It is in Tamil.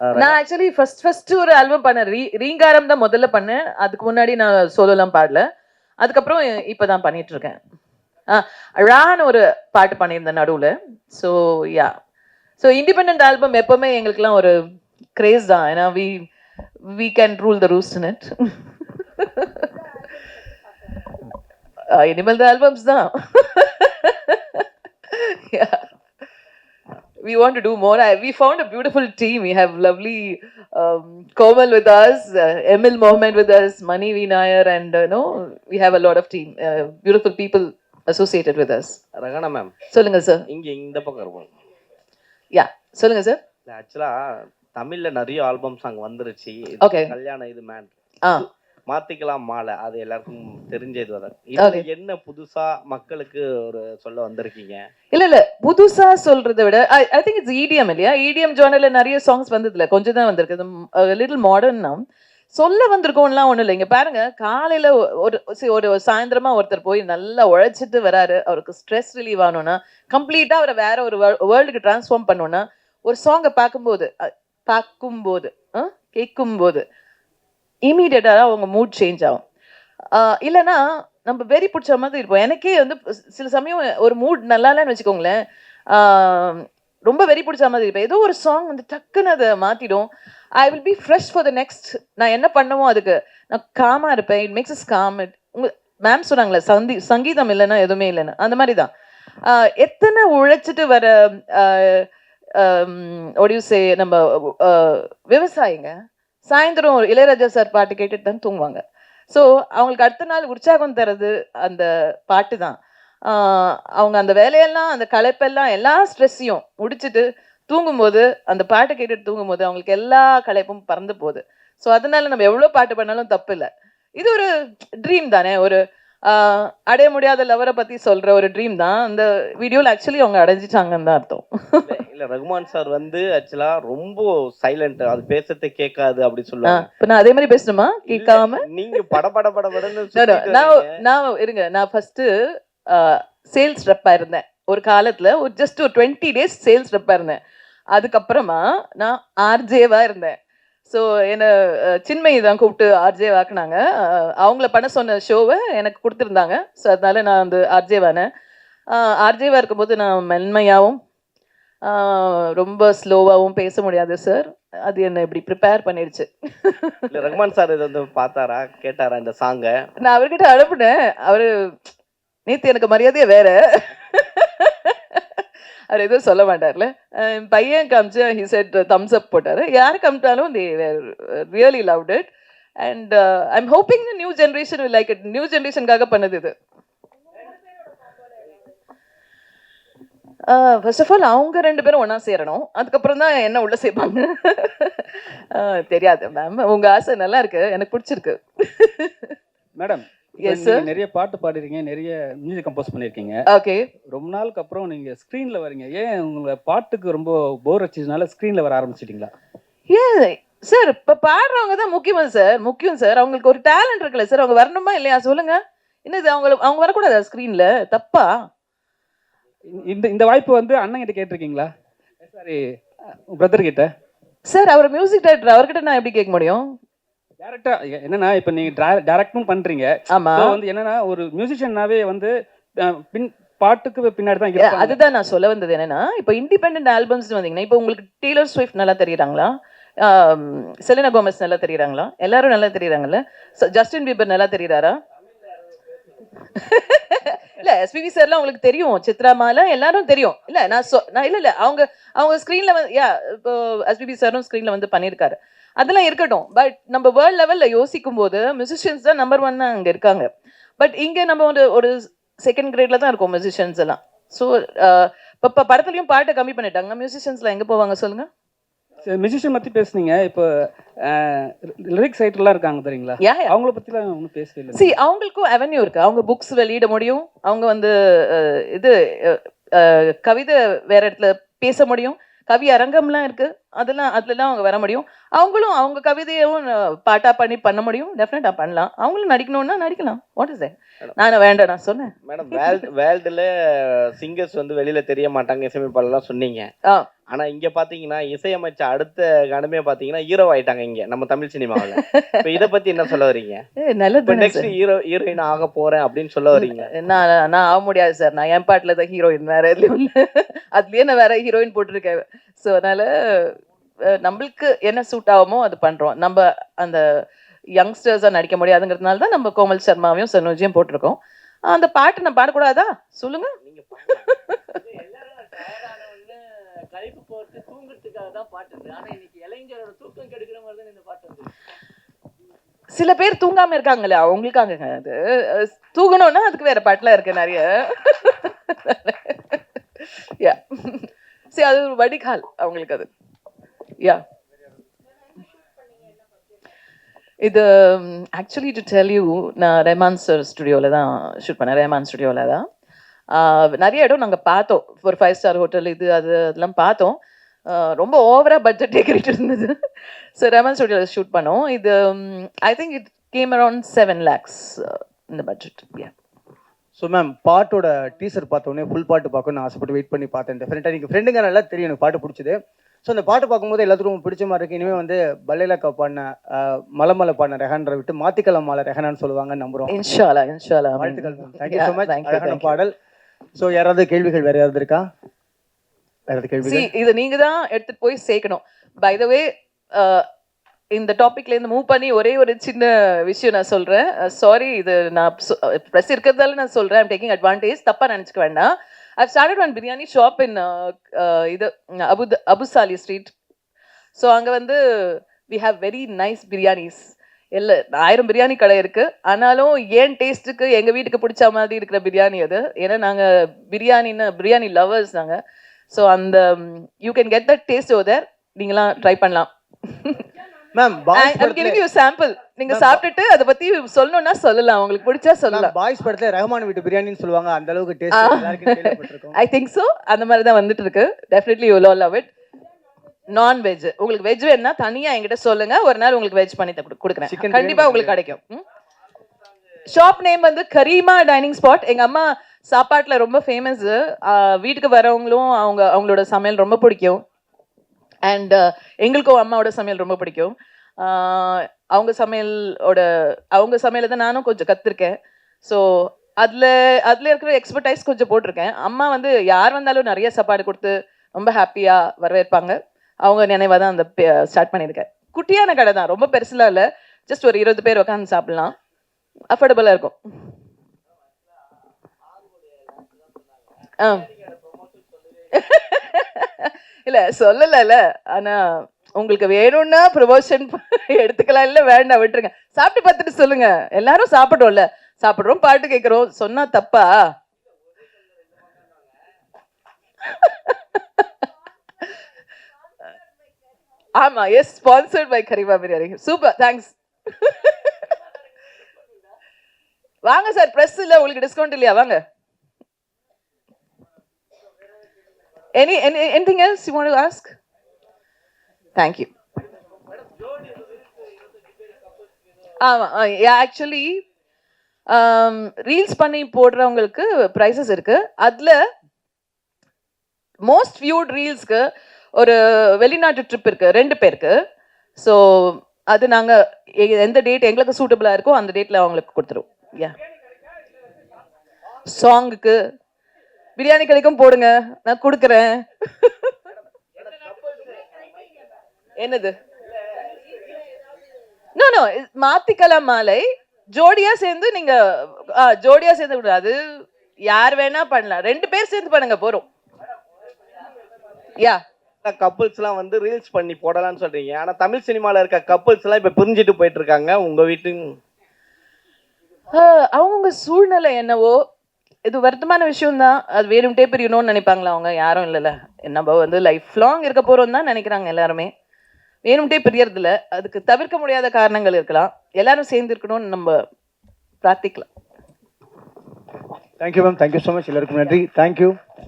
நான் ஆக்சுவலி ஃபர்ஸ்ட் ஃபர்ஸ்ட் ஒரு ஆல்பம் பண்ணேன். ரீ ரீங்காரம் தான் முதல்ல பண்ணேன். அதுக்கு முன்னாடி நான் சோலோலாம் பாடல. அதுக்கப்புறம் இப்பதான் பண்ணிட்டு இருக்கேன் ரான் ஒரு பாட்டு பண்ணியிருந்தேன் நடுவுல. So yeah so independent album எப்பவுமே எங்களுக்குலாம் ஒரு கிரேஸ் தான். ஏன்னா we we can rule the rules in it இனிமேல் த ஆல்பம்ஸ் தான். Yeah. We want to do more. I, we found a beautiful team. We have lovely um, Komal with us, uh, Emil Mohammed with us, Mani V. Nair, and uh, no, we have a lot of team, uh, beautiful people associated with us. ரகனா மேம் சொல்லுங்க சார் இங்க இந்த பக்கம் இருப்போம் யா சொல்லுங்க சார் ஆக்சுவலா தமிழ்ல நிறைய ஆல்பம் சாங் வந்துருச்சு Okay. கல்யாணம் இது மேன் ஆ மாத்திக்கலாம் மாலை. அது எல்லாருக்கும் தெரிஞ்சது. இது என்ன புதுசா மக்களுக்கு ஒரு சொல்ல வந்திருக்கீங்க? இல்ல இல்ல. புதுசா சொல்றதை விட ஐ திங்க் இட்ஸ் இடிஎம் இல்லையா? இடிஎம் ஜானர்ல நிறைய சாங்ஸ் வந்ததுல. கொஞ்சம் தான் வந்திருக்கு. Little modern now. சொல்ல வந்திருக்கோம்லாம் ஒண்ணும் இல்லை. இங்க பாருங்க. காலையில ஒரு ஒரு சாயந்தரமா ஒருத்தர் போய் நல்லா உழைச்சிட்டு வராரு. அவருக்கு ஸ்ட்ரெஸ் ரிலீவ் ஆகணும்னா கம்ப்ளீட்டா அவரை வேற ஒரு வேர்ல்டுக்கு டிரான்ஸ்ஃபார்ம் பண்ணணும்னா ஒரு சாங்கை பார்க்கும்போது பார்க்கும்போது கேட்கும்போது இமீடியட்டாக அவங்க மூட் சேஞ்ச் ஆகும். இல்லைன்னா நம்ம வெறி பிடிச்ச மாதிரி இருப்போம். எனக்கே வந்து சில சமயம் ஒரு மூட் நல்லா இல்லைன்னு வச்சுக்கோங்களேன். ரொம்ப வெறி பிடிச்ச மாதிரி இருப்பேன். ஏதோ ஒரு சாங் வந்து டக்குன்னு அதை மாற்றிடும் I will be fresh for the next நான் என்ன பண்ணவோ அதுக்கு. நான் காமாக இருப்பேன். It makes is calm it உங்கள் மேம் சொன்னாங்களே சந்தி சங்கீதம் இல்லைன்னா எதுவுமே இல்லைன்னு. அந்த மாதிரி தான். எத்தனை உழைச்சிட்டு வர ஒடியூசே நம்ம விவசாயிங்க? சாயந்தரம் இளையராஜா சார் பாட்டு கேட்டுட்டு தான் தூங்குவாங்க. ஸோ அவங்களுக்கு அடுத்த நாள் உற்சாகம் தர்றது அந்த பாட்டு தான். அவங்க அந்த வேலையெல்லாம் அந்த களைப்பெல்லாம் எல்லா ஸ்ட்ரெஸ்ஸையும் முடிச்சுட்டு தூங்கும்போது அந்த பாட்டை கேட்டுட்டு தூங்கும்போது அவங்களுக்கு எல்லா களைப்பும் பறந்து போகுது. ஸோ அதனால நம்ம எவ்வளோ பாட்டு பண்ணாலும் தப்பு இல்லை இது ஒரு ட்ரீம் தானே. ஒரு அடைய முடியாத லவரை பற்றி சொல்கிற ஒரு ட்ரீம் தான். அந்த வீடியோவில் ஆக்சுவலி அவங்க அடைஞ்சிட்டாங்கன்னு தான் அர்த்தம். இல்ல, ரகுமான் சார் வந்து ஆக்சுவலா ரொம்ப சைலண்ட் அது பேசுறதை கேட்காது அப்படி சொல்லுவாங்க. இப்ப நான் அதே மாதிரி பேசணுமா? கேட்காம? நீங்க பட பட பட படன்னு நான். நான் இருங்க. நான் ஃபர்ஸ்ட் சேல்ஸ் ரெப்பா இருந்தேன். ஒரு காலத்துல ஒரு ஜஸ்ட் ஒரு டுவெண்ட்டி டேஸ் சேல்ஸ் ரெப்பா இருந்தேன். அதுக்கப்புறமா நான் ஆர்ஜேவா இருந்தேன். ஸோ என்னை சின்மயி தான் கூப்பிட்டு ஆர்ஜே வாக்குனாங்க. அவங்கள பண்ண சொன்ன ஷோவை எனக்கு கொடுத்துருந்தாங்க. ஸோ அதனால நான் வந்து ஆர்ஜேவானேன் ஆர்ஜேவா இருக்கும்போது நான் மென்மையாகவும் ரொம்ப ஸ்லோவாகவும் பேச முடியாது சார் அது என்னை இப்படி ப்ரிப்பேர் பண்ணிடுச்சு இல்ல ரகுமான் சார் இதை வந்து பார்த்தாரா? கேட்டாரா இந்த சாங்க நான் அவர்கிட்ட அனுப்புனேன். அவரு நேத்து எனக்கு மரியாதையே வேற. அவர் எதுவும் சொல்ல மாட்டார்ல. பையன் காமிச்சு ஹி செட் தம்ஸ் அப் போட்டாரு. யார் காமிட்டாலும் they really loved it and I'm hoping new generation like it new ஜென்ரேஷனுக்காக பண்ணது இது. ஃபர்ஸ்ட் ஆஃப் ஆல் அவங்க ரெண்டு பேரும் ஒண்ணா சேரணும். அதுக்கப்புறம் தான் என்ன உள்ள சேர்ப்பாங்க? தெரியாது மேம் உங்க ஆசை நல்லா இருக்கு. எனக்கு பிடிச்சிருக்கு. Madam Yes, sir. நிறைய பாட்டு பாடிருக்கீங்க நிறைய மியூசிக் கம்போஸ் பண்ணிருக்கீங்க. ஓகே ரொம்ப நாளுக்கு அப்புறம் நீங்க ஸ்க்ரீன்ல வரீங்க. ஏன் உங்களை பாட்டுக்கு ரொம்ப போர் அடிச்சதுனால ஸ்க்ரீன்ல வர ஆரம்பிச்சிட்டீங்களா? ஏன் சார் இப்ப பாடுறவங்க தான் முக்கியமா சார் முக்கியம் சார் அவங்களுக்கு ஒரு டேலண்ட் இருக்குல்ல சார் அவங்க வரணுமா இல்லையா? சொல்லுங்க. என்னது அவங்க அவங்க வரக்கூடாதா ஸ்க்ரீன்ல தப்பா? இந்த இந்த வாய்ப்பு வந்து அண்ணன் கிட்ட கேட்டிருக்கீங்களா? சாரி பிரதர் கிட்ட. சார் அவர் மியூசிக் டைரக்டர் அவர்கிட்ட நான் எப்படி கேட்க முடியும்? டேரக்டா என்னன்னா இப்ப நீங்க டேரக்டும் பண்றீங்க. ஆமா. வந்து என்னன்னா ஒரு மியூசிஷியனாவே வந்து பின் பாட்டுக்கு பின்னாடி தான் அதுதான் நான் சொல்ல வந்தது என்னன்னா இப்போ இண்டிபெண்ட் ஆல்பம்ஸ் வந்தீங்கன்னா இப்போ உங்களுக்கு டீலர் ஸ்விஃப்ட் நல்லா தெரியுறாங்களா? செலினா கோமஸ் நல்லா தெரியுறாங்களா? எல்லாரும் நல்லா தெரியுறாங்கல்ல? ஜஸ்டின் பீபர் நல்லா தெரியுறாரா? இல்ல எஸ்பிபி சார்லாம் உங்களுக்கு தெரியும். சித்ராமால எல்லாரும் தெரியும். இல்ல நான் சொ நான் இல்ல இல்ல அவங்க அவங்க ஸ்க்ரீன்ல வந்து யா இப்போ எஸ்பிபி சாரும் ஸ்க்ரீன்ல வந்து பண்ணியிருக்காரு அதெல்லாம் இருக்கட்டும். பட் நம்ம வேர்ல்ட் லெவல்ல யோசிக்கும் போது மியூசிஷியன்ஸ் தான் நம்பர் ஒன் அங்க இருக்காங்க. பட் இங்க நம்ம ஒரு ஒரு செகண்ட் கிரேட்ல தான் இருக்கோம் மியூசிஷியன்ஸ் எல்லாம். ஸோ இப்போ படத்துலையும் பாட்டை கம்மி பண்ணிட்டாங்க. மியூசிஷியன்ஸ்லாம் எங்கே போவாங்க சொல்லுங்க? மியூசிஷியன் பத்தி பேசுனீங்க. இப்போ லிரிக்ஸ் ரைட்டர்லாம் இருக்காங்க தெரியுங்களா அவங்கள பத்திலாம் ஒன்றும் பேசவே இல்லை சி அவங்களுக்கும் அவென்யூ இருக்கு. அவங்க புக்ஸ் வெளியிட முடியும். அவங்க வந்து இது கவிதை வேற இடத்துல பேச முடியும். கவி அரங்கம்லாம் இருக்கு. அதெல்லாம் அதுலலாம் அவங்க வர முடியும். அவங்களும் அவங்க கவிதையும் பாட்டா பண்ணி பண்ண முடியும். டெஃபினட்டா பண்ணலாம். அவங்களும் நடிக்கணும்னா நடிக்கலாம். வாட் இஸ் நான் வேண்டாம் நான் சொன்னேன். மேடம் வேர்ல்டு வேர்ல்டுல சிங்கர்ஸ் வந்து வெளியில தெரிய மாட்டாங்க இசையமைப்பாளர்லாம் சொன்னீங்க. ஆனா இங்க பாத்தீங்கன்னா இசையமைச்ச அடுத்த கணமே பாத்தீங்கன்னா ஹீரோ ஆயிட்டாங்க இங்க நம்ம தமிழ் சினிமாவுல. இப்ப இத பத்தி என்ன சொல்ல வரீங்க? நல்லது நெக்ஸ்ட் ஹீரோ ஹீரோயின் ஆக போறேன் அப்படின்னு சொல்ல வரீங்க. நான் நான் ஆக முடியாது சார். நான் என் பாட்டில் தான் ஹீரோயின் வேற எதுலையும் இல்லை. அதுலயே நான் வேற ஹீரோயின் போட்டிருக்கேன். ஸோ அதனால நம்மளுக்கு என்ன சூட் ஆகுமோ அது பண்றோம். நம்ம அந்த யங்ஸ்டர்ஸா நடிக்க முடியாதுங்கிறதுனால தான் நம்ம கோமல் சர்மாவையும் சனோஜியும் போட்டிருக்கோம். அந்த பாட்டு நான் பாடக்கூடாதா? சொல்லுங்க. கழிப்பு போட்டு தூங்குறதுக்காக தான் பாட்டு இருக்கு. ஆனா இன்னைக்கு இளைஞரோட தூக்கம் கெடுக்கிற மாதிரி தான் இந்த பாட்டு வந்து சில பேர் தூங்காம இருக்காங்களே அவங்களுக்காகங்க அது. தூங்கணும்னா அதுக்கு வேற பாட்டுலாம் இருக்கு நிறைய. யா சரி அது ஒரு வடிகால் அவங்களுக்கு அது. யா இது ஆக்சுவலி டு டெல் யூ நான் ரெமான் சார் ஸ்டுடியோவில் தான் ஷூட் பண்ணேன். ரெமான் ஸ்டுடியோவில் தான். நிறைய இடம் நாங்கள் பார்த்தோம். ஒரு ஃபைவ் ஸ்டார் ஹோட்டல் இது அது அதெல்லாம் பார்த்தோம். ரொம்ப ஓவராக பட்ஜெட் டெக்கரேட் இருந்தது. ஸோ ரெமான் ஸ்டுடியோவில் ஷூட் பண்ணோம். இது I think it came around seven lakhs இந்த பட்ஜெட் யா ஸோ மேம் பாட்டோட டீசர் பார்த்தோன்னே ஃபுல் பாட்டு பார்க்கணும்னு ஆசைப்பட்டு வெயிட் பண்ணி பார்த்தேன். டெஃபினட்டாக நீங்கள் ஃப்ரெண்டுங்க நல்லா தெரியும். எனக்கு பாட்டு பிடிச்சது. ஸோ அந்த பாட்டு பார்க்கும்போது எல்லாத்துக்கும் பிடிச்ச மாதிரி இருக்கு. இனிமேல் வந்து பல்லேலக்கா பாடின மலமலை பாடின ரெஹான்ரை விட்டு மாத்திக்கலாம் மாலை ரெஹானான்னு சொல்லுவாங்கன்னு நம்புறோம். இன்ஷாலா வாழ்த்துக்கள் தேங்க்யூ ஸோ மச் அழகான. பாடல். ஸோ யாராவது கேள்விகள் வேற யாராவது இருக்கா? வேற கேள்விகள்? இதை நீங்க தான் எடுத்துட்டு போய் சேர்க்கணும். பை த வே இந்த டாபிக்ல இருந்து மூவ் பண்ணி ஒரே ஒரு சின்ன விஷயம் நான் சொல்றேன். சாரி இது நான் ப்ரெஸ் இருக்கிறதால நான் சொல்றேன். ஐம் டேக்கிங் அட்வான்டேஜ் தப்பா நினைச்சுக்க வேண்டாம். I started one biryani shop in இது அபு அபுசாலி ஸ்ட்ரீட் ஸோ அங்க வந்து we have very nice biryanis இல்ல ஆயிரம் பிரியாணி கடை இருக்கு. ஆனாலும் ஏன் டேஸ்ட்டுக்கு எங்க வீட்டுக்கு பிடிச்ச மாதிரி இருக்கிற பிரியாணி அது? ஏன்னா நாங்க பிரியாணின்னு பிரியாணி லவர்ஸ் நாங்க. ஸோ அந்த you can get that taste other நீங்களாம் ட்ரை பண்ணலாம். மேம் கிவிங் யூ சாம்பிள் நீங்க சாப்பிட்டுட்டு அதை பத்தி சொல்லணும்னா சொல்லலாம். உங்களுக்கு பிடிச்சா சொல்லலாம். பாய்ஸ் படத்துல ரஹ்மான் வீட்டு பிரியாணின்னு சொல்லுவாங்க. அந்த அளவுக்கு டேஸ்ட் எல்லாருக்கும் ஐ திங்க் ஸோ அந்த மாதிரி தான் வந்துட்டு இருக்கு definitely you love it non veg உங்களுக்கு வெஜ் வேணும்னா தனியா என்கிட்ட சொல்லுங்க. ஒரு நாள் உங்களுக்கு வெஜ் பண்ணி கொடுக்குறேன். கண்டிப்பா உங்களுக்கு கிடைக்கும். ஷாப் நேம் வந்து கரீமா டைனிங் ஸ்பாட் எங்க அம்மா சாப்பாட்டுல ரொம்ப ஃபேமஸ் வீட்டுக்கு வரவங்களும் அவங்க அவங்களோட சமையல் ரொம்ப பிடிக்கும். அண்ட் எங்களுக்கும் அம்மாவோட சமையல் ரொம்ப பிடிக்கும். அவங்க சமையலோட அவங்க சமையலை தான் நானும் கொஞ்சம் கற்றுருக்கேன் ஸோ அதில் அதில் இருக்கிற எக்ஸ்பர்டைஸ் கொஞ்சம் போட்டிருக்கேன். அம்மா வந்து யார் வந்தாலும் நிறைய சாப்பாடு கொடுத்து ரொம்ப ஹாப்பியாக வரவேற்பாங்க. அவங்க நினைவாக தான் அந்த ஸ்டார்ட் பண்ணியிருக்கேன். குட்டியான கடை தான். ரொம்ப பெருசுலாம் இல்லை. ஜஸ்ட் ஒரு இருபது பேர் உட்காந்து சாப்பிட்லாம். அஃபோர்டபுளாக இருக்கும். ஆ. இல்லை சொல்லலைல்ல ஆனால் உங்களுக்கு வேணும்னா ப்ரொமோஷன் எடுத்துக்கலாம் இல்லை வேண்டாம் விட்டுருங்க. சாப்பிட்டு பார்த்துட்டு சொல்லுங்க. எல்லாரும் சாப்பிட்றோம்ல. சாப்பிட்றோம் பாட்டு கேட்குறோம். சொன்னா தப்பா? ஆமா yes sponsored by Karima biryani. Super thanks வாங்க சார் ப்ரெஸ் இல்லை உங்களுக்கு டிஸ்கவுண்ட் இல்லையா? வாங்க. Any, any anything else you want to ask? Thank you ஆமாம் ஆக்சுவலி ரீல்ஸ் பண்ணி போடுறவங்களுக்கு ப்ரைஸஸ் இருக்குது அதில் மோஸ்ட் வியூட் ரீல்ஸ்க்கு ஒரு வெளிநாட்டு ட்ரிப் இருக்குது ரெண்டு பேருக்கு. ஸோ அது நாங்கள் எந்த டேட் எங்களுக்கு சூட்டபிளாக இருக்கோ அந்த டேட்டில் அவங்களுக்கு கொடுத்துருவோம். யா சாங்குக்கு பிரியாணி கிடைக்கும் போடுங்க நான் கொடுக்குறேன். என்னது? நோ நோ மாத்திக்கலாம் மாலை ஜோடியா சேர்ந்து நீங்க ஜோடியா சேர்ந்து விடு அது யார் வேணா பண்ணலாம். ரெண்டு பேர் சேர்ந்து பண்ணுங்க போறோம் யா கப்புள்ஸ் எல்லாம் வந்து ரீல்ஸ் பண்ணி போடலாம்னு சொல்றீங்க. ஆனா தமிழ் சினிமால இருக்க கப்புள்ஸ் எல்லாம் இப்ப பிரிஞ்சுட்டு போயிட்டு இருக்காங்க உங்க வீட்டு அவங்கவுங்க சூழ்நிலை என்னவோ இது வருத்தமான விஷயம் தான் அது வேணும்ட்டே பிரியணும்னு நினைப்பாங்களா அவங்க? யாரும் இல்லைல்ல. நம்ம வந்து லைஃப் லாங் இருக்க போறோம் தான் நினைக்கிறாங்க எல்லாருமே. வேணும்ட்டே பிரியறது அதுக்கு தவிர்க்க முடியாத காரணங்கள் இருக்கலாம். எல்லாரும் சேர்ந்து இருக்கணும்னு நம்ம பிரார்த்திக்கலாம். Thank you ma'am thank you so much எல்லாருக்கும் நன்றி. Thank you